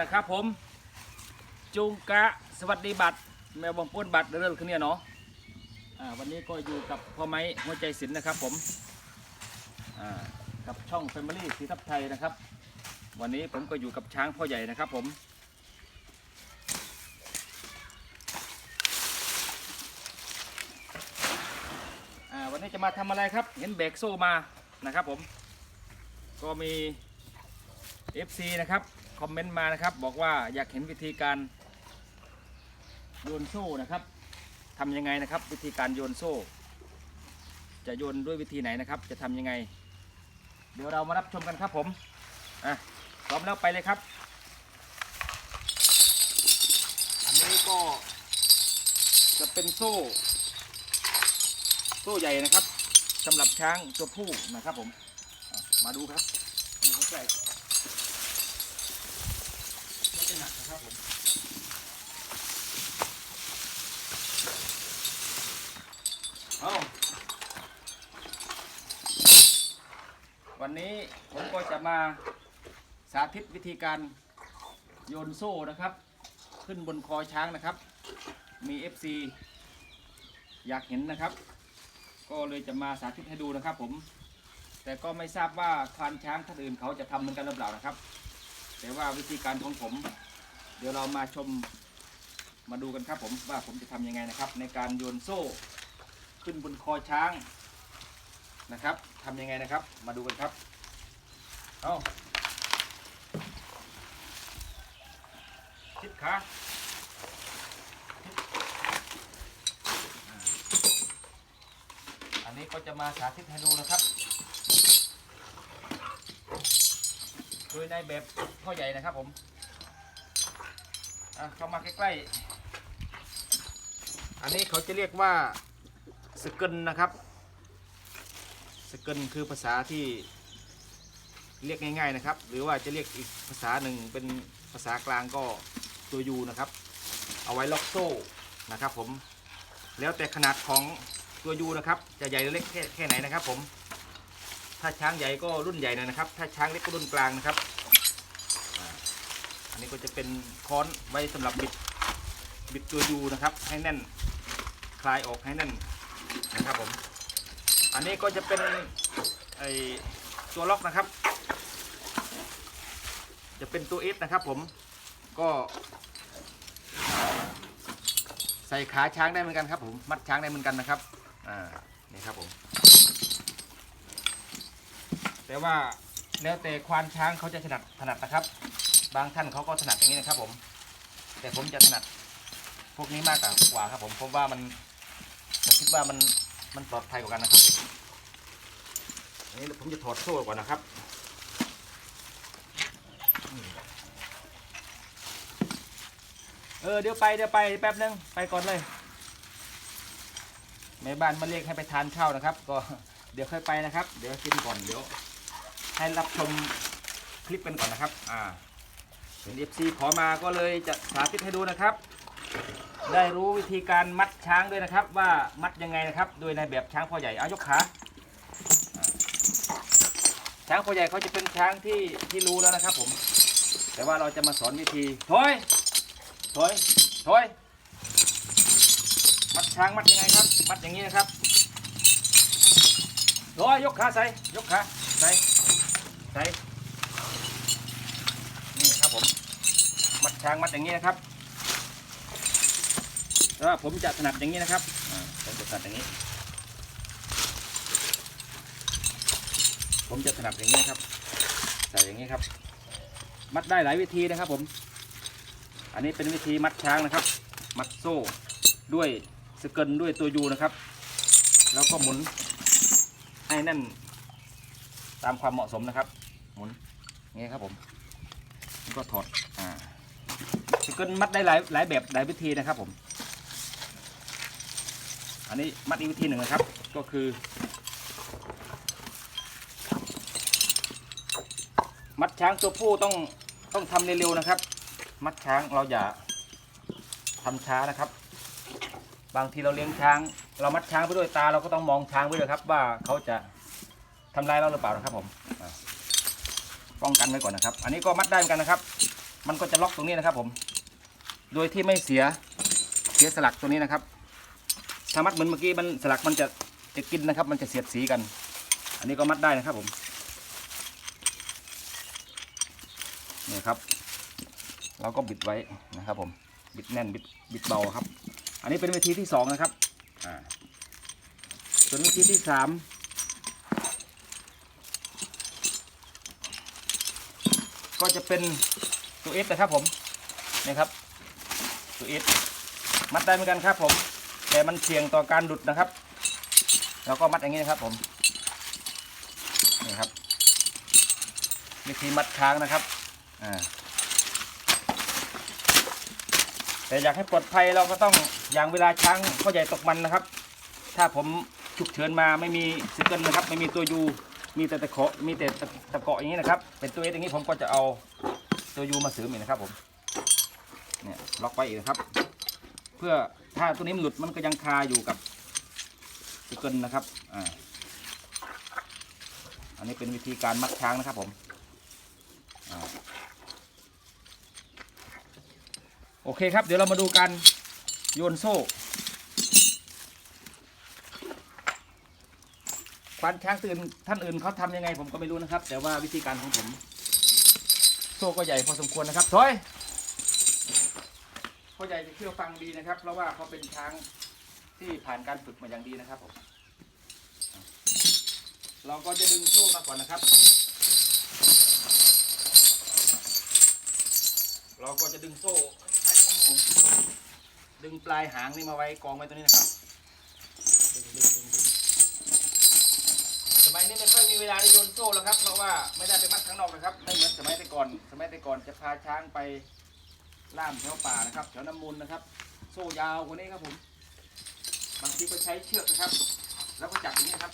นะครับผมจุงกะสวัสดีบัตรแมวบงปุ้นบัตรเรื่องขึ้นเนี่ยเนาะอ่าวันนี้ก็อยู่กับพ่อไม้หัวใจศิลป์นะครับผมอ่ากับช่อง Family สีทับไทยนะครับ วันนี้ผมก็อยู่กับช้างพ่อใหญ่นะครับผมวันนี้จะมาทำอะไรครับ เห็นแบกโซ่มานะครับผม ก็มี FC นะครับคอมเมนต์มานะครับ บอกว่าอยากเห็นวิธีการโยนโซ่นะครับทำยังไงนะครับ วิธีการโยนโซ่ จะโยนด้วยวิธีไหนนะครับ จะทำยังไง เดี๋ยวเรามารับชมกันครับผมอะพร้อมแล้วไปเลยครับ อันนี้ก็จะเป็นโซ่ โซ่ใหญ่นะครับสำหรับช้างตัวผู้นะครับผม มาดูครับมาดูใกล้ๆไม่จะ หนักนะครับผมเอาวันนี้ผมก็จะมาสาธิตวิธีการโยนโซ่นะครับ ขึ้นบนคอช้างนะครับ มี FC อยากเห็นนะครับ ก็เลยจะมาสาธิตให้ดูนะครับ ผม แต่ก็ไม่ทราบว่าควานช้างท่านอื่นเขาจะทำเหมือนกันหรือเปล่านะครับ แต่ว่าวิธีการของผม เดี๋ยวเรามาชมมาดูกันครับผมว่าผมจะทำยังไงนะครับ ในการโยนโซ่ขึ้นบนคอช้างนะครับทำยังไงนะครับ มาดูกันครับเอาชิดขาอันนี้ก็จะมาสาธิตให้ดูนะครับ โดยในแบบพ่อใหญ่นะครับผม อะเข้ามาใกล้ๆ อันนี้เขาจะเรียกว่าสเกิลนะครับ สเกิลคือภาษาที่เรียกง่าย ๆนะครับ หรือว่าจะเรียกอีกภาษาหนึ่งเป็นภาษากลางก็ตัวยูนะครับ เอาไว้ล็อกโซ่นะครับ ผม แล้วแต่ขนาดของตัวยูนะครับ จะใหญ่หรือเล็กแค่ไหนนะครับ ผม ถ้าช้างใหญ่ก็รุ่นใหญ่นะครับ ถ้าช้างเล็กก็รุ่นกลางนะครับ อันนี้ก็จะเป็นค้อนไว้สำหรับบิดบิดตัวยูนะครับ ให้แน่นคลายออกให้แน่นนะครับผม อันนี้ก็จะเป็นไอตัวล็อกนะครับ จะเป็นตัวเอสนะครับ ผมก็ใส่ขาช้างได้เหมือนกันครับผมมัดช้างได้เหมือนกันนะครับอ่านี่ครับผมแต่ว่าแล้วแต่ควานช้างเขาจะถนัดถนัดนะครับ บางท่านเขาก็ถนัดอย่างนี้นะครับ ผม แต่ผมจะถนัดพวกนี้มากกว่าครับ ผมผมว่ามันผมคิดว่ามันมันปลอดภัยกว่ากันนะครับอันนี้ผมจะถอดโซ่ก่อนนะครับเออเดี๋ยวไปเดี๋ยวไปแป๊บนึงไปก่อนเลยแม่บ้านมาเรียกให้ไปทานข้าวนะครับ ก็เดี๋ยวค่อยไปนะครับ เดี๋ยวกินก่อนเดี๋ยวให้รับชมคลิปกันก่อนนะครับ อ่า เป็นเอฟซีขอมาก็เลยจะสาธิตให้ดูนะครับ ได้รู้วิธีการมัดช้างด้วยนะครับ ว่ามัดยังไงนะครับ โดยในแบบช้างพ่อใหญ่เอายกขาอ่าช้างพ่อใหญ่เขาจะเป็นช้างที่ที่รู้แล้วนะครับ ผม แต่ว่าเราจะมาสอนวิธีถอยถอยถอยมัดช้างมัดยังไงครับ มัดอย่างนี้นะครับถอยยกขาใส่ยกขาใส่ใส่ นี่ครับผม มัด ช้างมัดอย่างนี้นะครับแล้วผมจะถนัดอย่างนี้นะครับผมจะถนัดอย่างนี้ ผมจะถนัดอย่างนี้ครับใส่อย่างนี้ครับ มัดได้หลายวิธีนะครับ ผม อันนี้เป็นวิธีมัดช้างนะครับ มัดโซ่ด้วยสเกิลด้วยตัวยูนะครับ แล้วก็หมุนให้แน่นตามความเหมาะสมนะครับ หมุนงี้ครับผมแล้วก็ถอดอ่า สเกิลมัดได้หลายหลายแบบหลายวิธีนะครับผม อันนี้มัดอีกวิธีหนึ่งนะครับ ก็คือ มัดช้างตัวผู้ต้องต้องทำเร็วๆนะครับ มัดช้างเราอย่าทำช้านะครับ บางทีเราเลี้ยงช้าง เรามัดช้างไปด้วยตาเราก็ต้องมองช้างไปด้วยครับ ว่าเขาจะทำลายเราหรือเปล่านะครับผมป้องกันไว้ก่อนนะครับ อันนี้ก็มัดได้เหมือนกันนะครับ มันก็จะล็อกตรงนี้นะครับผม โดยที่ไม่เสียเสียสลักตัวนี้นะครับถ้ามัดเหมือนเมื่อกี้มันสลักมันจะจะกินนะครับ มันจะเสียดสีกัน อันนี้ก็มัดได้นะครับผมนี่ครับ เราก็บิดไว้นะครับผมบิดแน่นบิดบิดเบาครับ อันนี้เป็นวิธีที่สองนะครับอ่าส่วนวิธีที่สามก็จะเป็นตัวเอสนะครับผมนี่ครับ ตัวเอสมัดได้เหมือนกันครับผม แต่มันเสี่ยงต่อการหลุดนะครับ แล้วก็มัดอย่างนี้นะครับผมนี่ครับวิธีมัดค้างนะครับอ่าแต่อยากให้ปลอดภัยเราก็ต้องอย่างเวลาช้างพ่อใหญ่ตกมันนะครับ ถ้าผมฉุกเฉินมาไม่มีซิงเกิลนะครับ ไม่มีตัวยูมีแต่ตะเกาะมีแต่ตะเกาะอย่างนี้นะครับ เป็นตัวเอสอย่างนี้ผมก็จะเอาตัวยูมาเสริมอีกนะครับผม เนี่ยล็อกไว้อีกครับ เพื่อถ้าตัวนี้มันหลุดมันก็ยังคาอยู่กับซิงเกิลนะครับอ่าอันนี้เป็นวิธีการมัดช้างนะครับผมอโอเคครับ เดี๋ยวเรามาดูการโยนโซ่ควานช้างตื่นท่านอื่นเขาทำยังไงผมก็ไม่รู้นะครับ แต่ว่าวิธีการของผม โซ่ก็ใหญ่พอสมควรนะครับถอย พ่อใหญ่จะเชื่อฟังดีนะครับ เพราะว่าเขาเป็นช้างที่ผ่านการฝึกมาอย่างดีนะครับผมเราก็จะดึงโซ่มาก่อนนะครับ เราก็จะดึงโซ่ ดึงปลายหางนี่มาไว้กองไว้ตรงนี้นะครับดึงดึงดึงดึงสมัยนี้ไม่ค่อยมีเวลาได้โยนโซ่แล้วครับ เพราะว่าไม่ได้ไปมัดข้างนอกนะครับ ไม่เหมือนสมัยแต่ก่อน สมัยแต่ก่อนจะพาช้างไป ล่ามแถวป่านะครับแถวน้ำมูลนะครับ โซ่ยาวกว่านี้ครับผม บางทีก็ใช้เชือกนะครับ แล้วก็จับอย่างนี้ครับ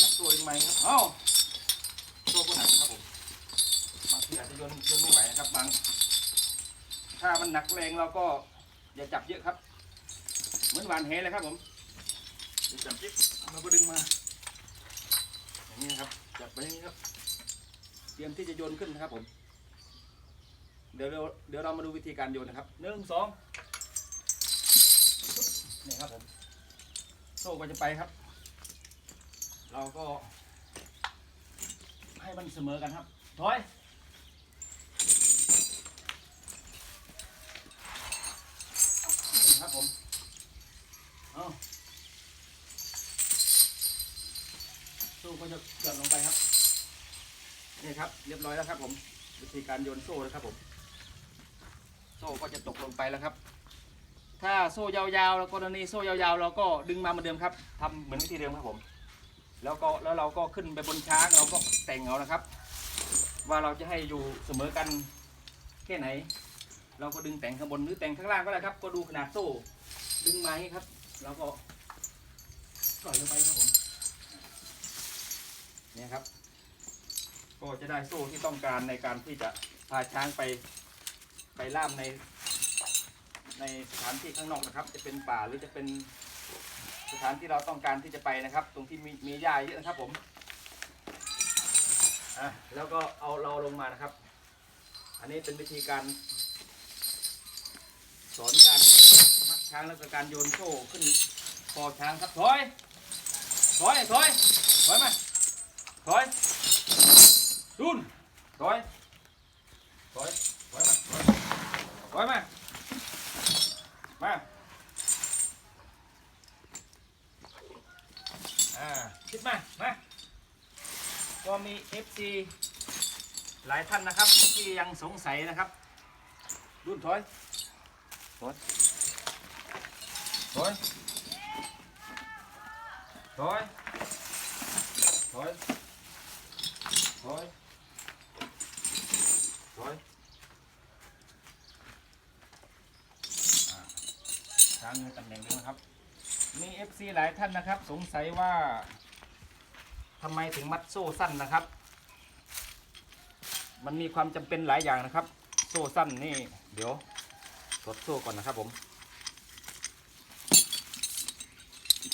จับตัวยังไงครับ เอ้าโซ่ก็หนักครับผม บางทีอาจจะโยนโยนไม่ไหวนะครับ บาง ถ้ามันหนักแรงเราก็อย่าจับเยอะครับ เหมือนหวานแหเลยครับผมอย่าจับจิ๊บเราก็ดึงมา อย่างนี้ครับ จับไปอย่างนี้ครับ เตรียมที่จะโยนขึ้นนะครับผม เดี๋ยวเราเดี๋ยวเรามาดูวิธีการโยนนะครับหนึ่งสองนี่ครับผมโซ่ก็จะไปครับ เราก็ ให้มันเสมอกันครับ ถอยนี่ครับผมเอาโซ่ก็จะหย่อนลงไปครับนี่ครับ เรียบร้อยแล้วครับผม วิธีการโยนโซ่นะครับผม โซ่ก็จะตกลงไปแล้วครับ ถ้าโซ่ยาวๆแล้วกรณีโซ่ยาวๆ เราก็ดึงมาเหมือนเดิมครับทำเหมือนวิธีเดิมครับผม แล้วก็แล้วเราก็ขึ้นไปบนช้างเราก็แต่งเอานะครับ ว่าเราจะให้อยู่เสมอกันแค่ไหน เราก็ดึงแต่งข้างบนหรือแต่งข้างล่างก็ได้ครับ ก็ดูขนาดโซ่ดึงมาให้ครับเราก็ปล่อยลงไปครับผมเนี่ยครับ ก็จะได้โซ่ที่ต้องการในการที่จะพาช้างไป ไปล่ามใน ในสถานที่ข้างนอกนะครับ จะเป็นป่าหรือจะเป็นสถานที่เราต้องการที่จะไปนะครับ ตรงที่มีมีหญ้าเยอะนะครับผมอะแล้วก็เอาเราลงมานะครับ อันนี้เป็นวิธีการ สอนการมัดช้างแล้วก็การโยนโซ่ขึ้นคอช้างครับถอยถอยถอยถอยมาถอยดุนถอยถอยถอยมาถอย ถอยมา มาอ่าคิดมา มา ก็มี FC หลายท่านนะครับ ที่ยังสงสัยนะครับดุนถอยถอยถอยถอยถอยถอยถอยอ่า ช้างในตำแหน่งเดิมนะครับ มี FC หลายท่านนะครับ สงสัยว่าทำไมถึงมัดโซ่สั้นนะครับ มันมีความจำเป็นหลายอย่างนะครับ โซ่สั้นนี่ เดี๋ยวกดโซ่ก่อนนะครับผม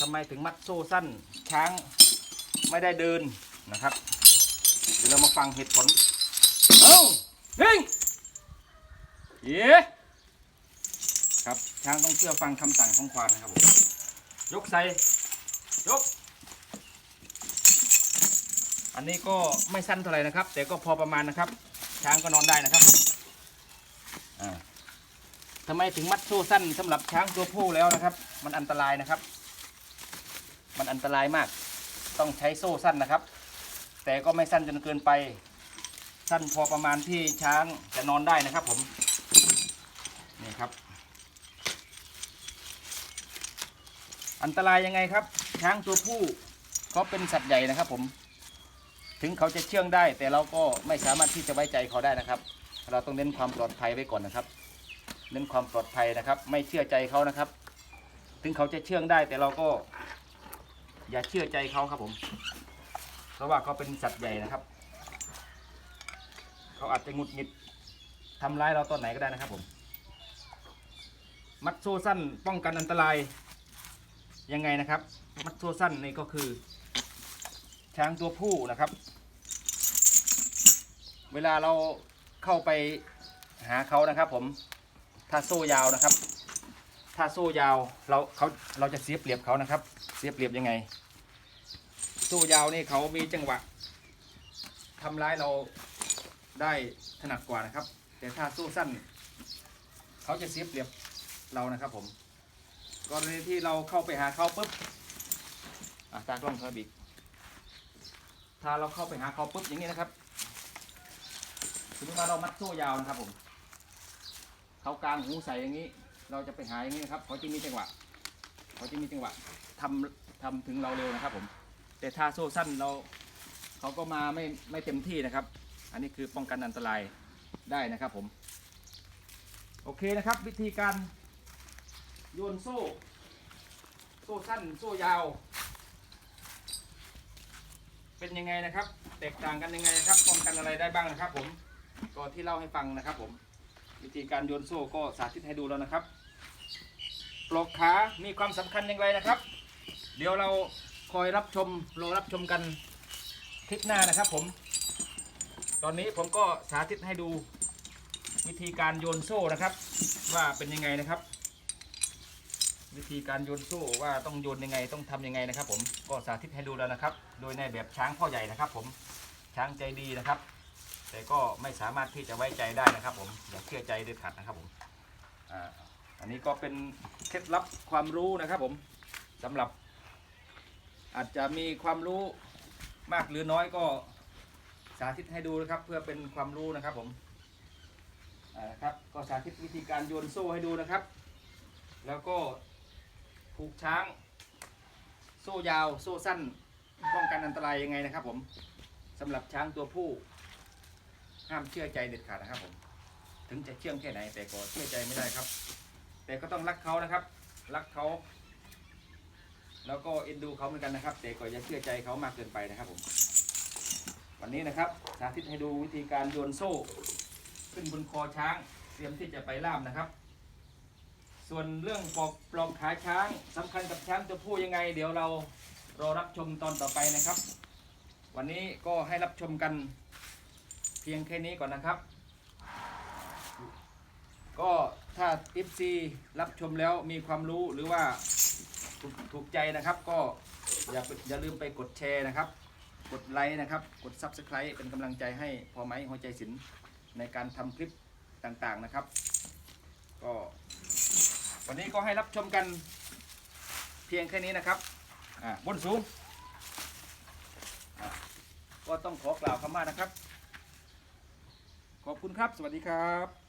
ทำไมถึงมัดโซ่สั้น ช้างไม่ได้เดินนะครับ เดี๋ยวเรามาฟังเหตุผล เอ้านิ่งเย้ ช้างต้องเชื่อฟังคำสั่งของควานนะครับผมยกใส่ยก อันนี้ก็ไม่สั้นเท่าไหร่นะครับ แต่ก็พอประมาณนะครับ ช้างก็นอนได้นะครับอ่าทำไมถึงมัดโซ่สั้นสำหรับช้างตัวผู้แล้วนะครับ มันอันตรายนะครับ มันอันตรายมาก ต้องใช้โซ่สั้นนะครับ แต่ก็ไม่สั้นจนเกินไป สั้นพอประมาณที่ช้างจะนอนได้นะครับผมนี่ครับ อันตรายยังไงครับ ช้างตัวผู้เขาเป็นสัตว์ใหญ่นะครับผม ถึงเขาจะเชื่องได้ แต่เราก็ไม่สามารถที่จะไว้ใจเขาได้นะครับ เราต้องเน้นความปลอดภัยไว้ก่อนนะครับ เน้นความปลอดภัยนะครับ ไม่เชื่อใจเขานะครับ ถึงเขาจะเชื่องได้ แต่เราก็ อย่าเชื่อใจเขาครับผม เพราะว่าเขาเป็นสัตว์ใหญ่นะครับ เขาอาจจะงุดหงิดทำร้ายเราตอนไหนก็ได้นะครับผม มัดโซ่สั้นป้องกันอันตราย ยังไงนะครับ มัดโซ่สั้นนี่ก็คือ ช้างตัวผู้นะครับ เวลาเราเข้าไปหาเขานะครับ ผมถ้าโซ่ยาวนะครับ ถ้าโซ่ยาวเราเขาเราจะเสียเปรียบเขานะครับ เสียเปรียบยังไง โซ่ยาวนี่เขามีจังหวะทำร้ายเราได้ถนัดกว่านะครับ แต่ถ้าโซ่สั้น เขาจะเสียเปรียบเรานะครับผม กรณีที่เราเข้าไปหาเขาปุ๊บอะตากล้องเทอร์บิถ้าเราเข้าไปหาเขาปุ๊บอย่างนี้นะครับสมมติว่าเรามัดโซ่ยาวนะครับผมเขากลางหูใส่อย่างนี้ เราจะไปหาอย่างนี้นะครับเขาจะมีจังหวะเขาจะมีจังหวะทำทำถึงเราเร็วนะครับ ผม แต่ถ้าโซ่สั้นเราเขาก็มาไม่ไม่เต็มที่นะครับ อันนี้คือป้องกันอันตรายได้นะครับผม โอเคนะครับ วิธีการ โยนโซ่ โซ่สั้น โซ่ยาว เป็นยังไงนะครับ แตกต่างกันยังไงนะครับป้องกันอะไรได้บ้างนะครับ ผมก็ที่เล่าให้ฟังนะครับ ผม วิธีการโยนโซ่ก็สาธิตให้ดูแล้วนะครับปลอกขา มีความสำคัญอย่างไรนะครับ เดี๋ยวเราคอยรับชมรอรับชมกันคลิปหน้านะครับ ผม ตอนนี้ผมก็สาธิตให้ดูวิธีการโยนโซ่นะครับ ว่าเป็นยังไงนะครับ วิธีการโยนโซ่ว่าต้องโยนยังไงต้องทำยังไงนะครับ ผมก็สาธิตให้ดูแล้วนะครับ โดยในแบบช้างพ่อใหญ่นะครับ ผมช้างใจดีนะครับ แต่ก็ไม่สามารถที่จะไว้ใจได้นะครับ ผมอย่าเชื่อใจเด็ดขาดนะครับผมอันนี้ก็เป็นเคล็ดลับความรู้นะครับ ผมสำหรับ อาจจะมีความรู้มากหรือน้อยก็สาธิตให้ดูนะครับ เพื่อเป็นความรู้นะครับ ผมอ่าครับก็สาธิตวิธีการโยนโซ่ให้ดูนะครับ แล้วก็ ผูกช้าง โซ่ยาว โซ่สั้น ป้องกันอันตรายยังไงนะครับ ผมสำหรับช้างตัวผู้ ห้ามเชื่อใจเด็ดขาดนะครับผม ถึงจะเชื่องแค่ไหน แต่ก็เชื่อใจไม่ได้ครับ แต่ก็ต้องรักเขานะครับ รักเขา แล้วก็เอ็นดูเขาเหมือนกันนะครับ แต่ก็อย่าเชื่อใจเขามากเกินไปนะครับผม วันนี้นะครับ สาธิตให้ดูวิธีการโยนโซ่ ขึ้นบนคอช้าง เตรียมที่จะไปล่ามนะครับ ส่วนเรื่องปลอกปลอกขาช้างสำคัญกับช้างตัวผู้ยังไง เดี๋ยวเรารอรับชมตอนต่อไปนะครับ วันนี้ก็ให้รับชมกันเพียงแค่นี้ก่อนนะครับ ก็ถ้า FC รับชมแล้วมีความรู้หรือว่าถูกถูกใจนะครับ ก็อย่าอย่าลืมไปกดแชร์นะครับ กดไลค์นะครับ กด Subscribe เป็นกำลังใจให้พอไหมหัวใจศิลป์ในการทำคลิปต่างๆนะครับ ก็ วันนี้ก็ให้รับชมกันเพียงแค่นี้นะครับอ่าบนสูงอ่าก็ต้องขอกล่าวคำว่านะครับ ขอบคุณครับ สวัสดีครับ